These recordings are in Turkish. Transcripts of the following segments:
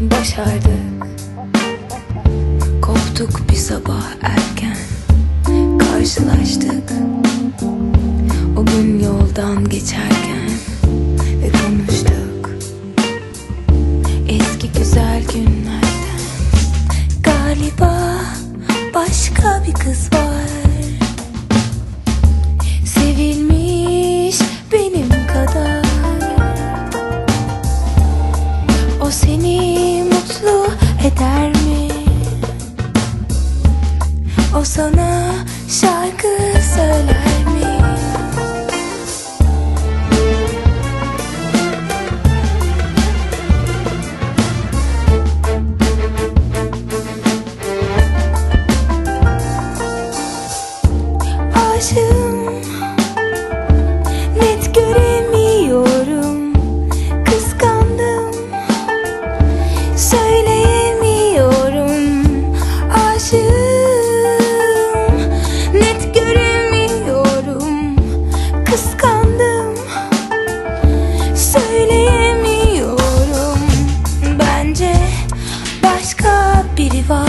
başardık. Koptuk bir sabah erken. Karşılaştık. O gün yoldan geçerken Ve konuştuk. Eski güzel günlerden. Galiba başka bir kız var eder mi? O sana şarkı söyler başka biri var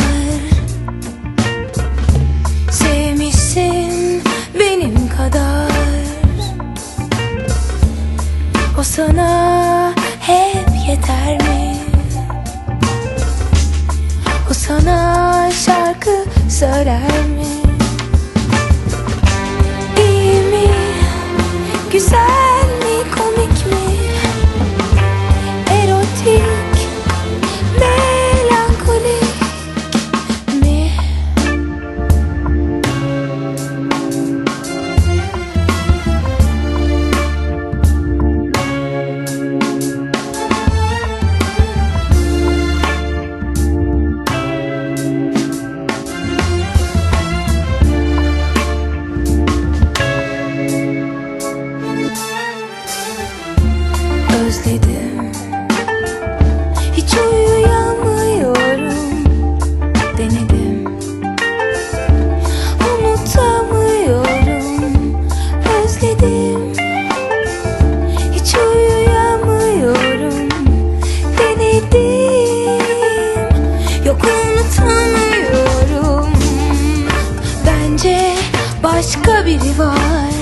Sevmişsin benim kadar O sana hep yeter mi? O sana şarkı söyler mi? İyi mi? Güzel başka biri var